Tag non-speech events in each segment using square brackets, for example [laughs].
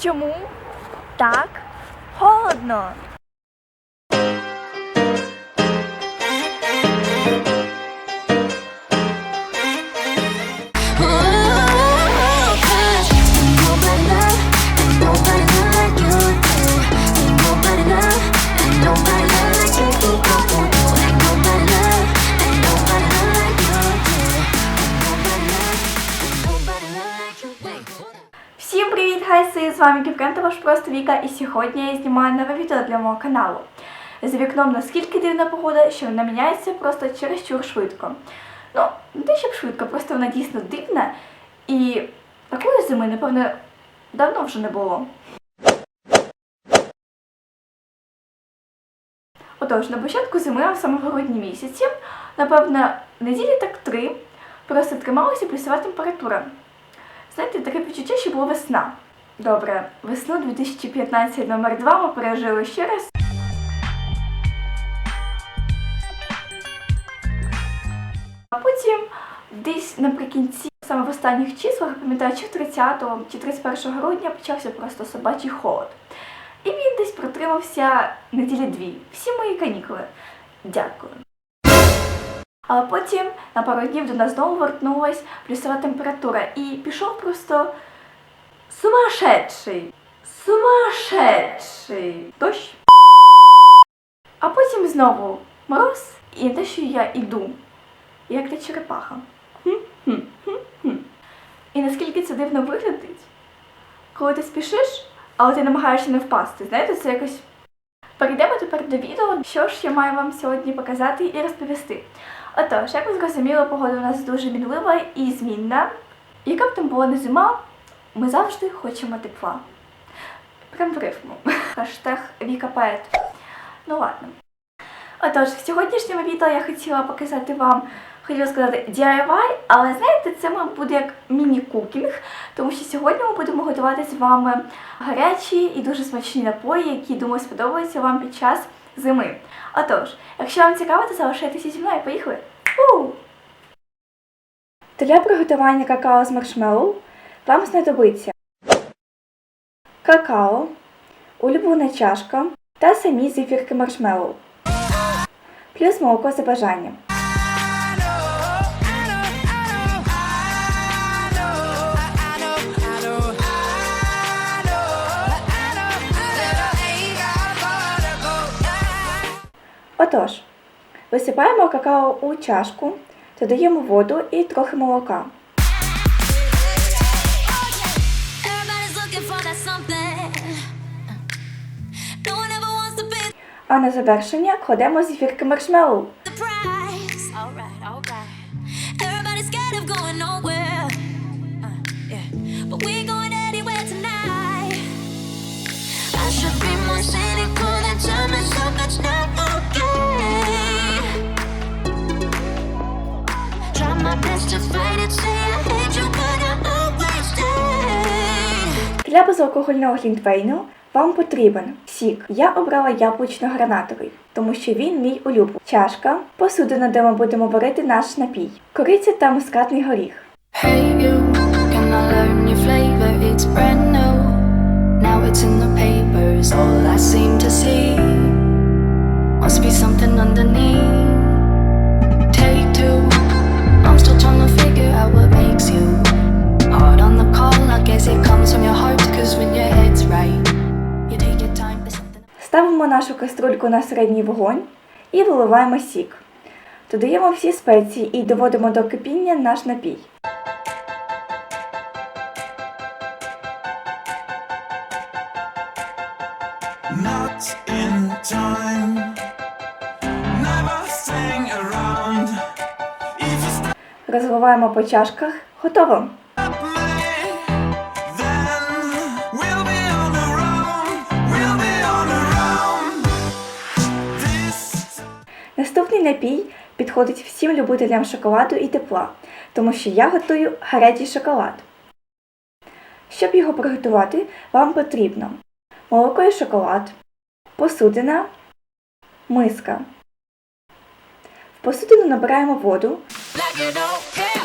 Чому так холодно? Вами Кіпкен та ваш просто Віка, і сьогодні я знімаю нове відео для мого каналу. За вікном наскільки дивна погода, що вона міняється просто чересчур швидко. Ну, не те, щоб швидко, просто вона дійсно дивна. І такої зими, напевно, давно вже не було. Отож, на початку зими, а саме в грудні місяці, напевно, неділі так три, просто трималася плюсова температура. Знаєте, таке відчуття, що була весна. Добре, весну 2015 номер 2 ми пережили ще раз. А потім десь наприкінці, саме в останніх числах, пам'ятаю, чи 30 чи 31 грудня почався просто собачий холод. І він десь протримався неділі дві. Всі мої канікули. Дякую. Але потім на пару днів до нас знову вернулась плюсова температура і пішов просто сумасшедший. Сумасшедший. Дощ. А потім знову мороз і те, що я іду, як та черепаха. І наскільки це дивно виглядить, коли ти спішиш, але ти намагаєшся не впасти. Знаєте, це якось. Перейдемо тепер до відео, що ж я маю вам сьогодні показати і розповісти. Отож, як ви зрозуміли, погода у нас дуже мінлива і змінна. Яка б там була не зима, ми завжди хочемо тепла. Прям в рифму. [laughs] Хаштег Віка Поет. Ну ладно. Отож, в сьогоднішньому відео я хотіла показати вам, хотіла сказати DIY, але знаєте, це мабуть, буде як міні-кукінг, тому що сьогодні ми будемо готувати з вами гарячі і дуже смачні напої, які, думаю, сподобаються вам під час зими. Отож, якщо вам цікаво, то залишайтеся зі мною. Поїхали! У! Для приготування какао з маршмеллоу вам знадобиться какао, улюблена чашка та самі зефірки маршмеллоу, плюс молоко за бажанням. Отож, висипаємо какао у чашку, додаємо воду і трохи молока. А на завершення кладемо зефірки маршмеллоу. the price. Alright, alright. Everybody's scared of going nowhere. Uh, yeah. But we're going anywhere tonight. I should be more cynical than tell myself it's not okay. Try my best to fight it, say I hate you, but I always stay. Для безалкогольного глінтвейну вам потрібен сік. Я обрала яблучно-гранатовий, тому що він мій улюблений. Чашка, посудина, де ми будемо варити наш напій, кориця та мускатний горіх. Hey you, can I learn your flavor? It's brand new. Now it's in the papers, all I seem to see. Must be something underneath. Нашу каструльку на середній вогонь і виливаємо сік. Додаємо всі спеції і доводимо до кипіння наш напій. not in time. Never staying around. If you Розливаємо по чашках. Готово! Наступний напій підходить всім любителям шоколаду і тепла, тому що я готую гарячий шоколад. Щоб його приготувати, вам потрібно молоко і шоколад, посудина, миска. В посудину набираємо воду, don't care.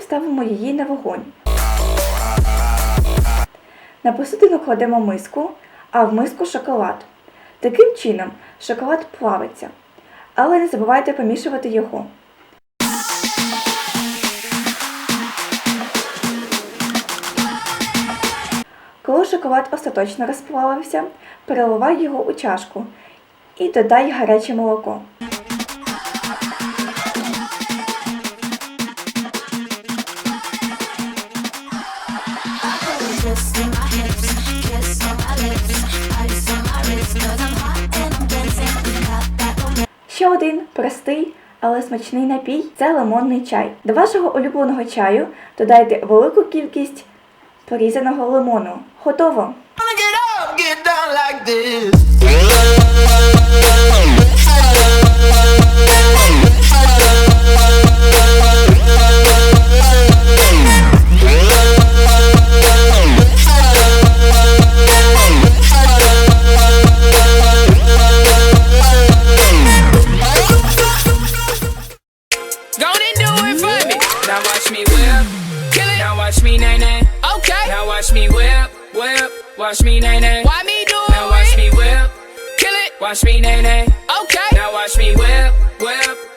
ставимо її на вогонь. На посудину кладемо миску, а в миску шоколад. Таким чином шоколад плавиться. Але не забувайте помішувати його. Коли шоколад остаточно розплавився, переливай його у чашку і додай гаряче молоко. Ще один простий, але смачний напій це лимонний чай. До вашого улюбленого чаю додайте велику кількість порізаного лимону. Готово! Get up, get down watch me nay nay. Okay. Now watch me whip, whip. Watch me nay nay. Why me do it? Now watch me whip. Kill it. Watch me nay nay. Okay. Now watch me whip, whip.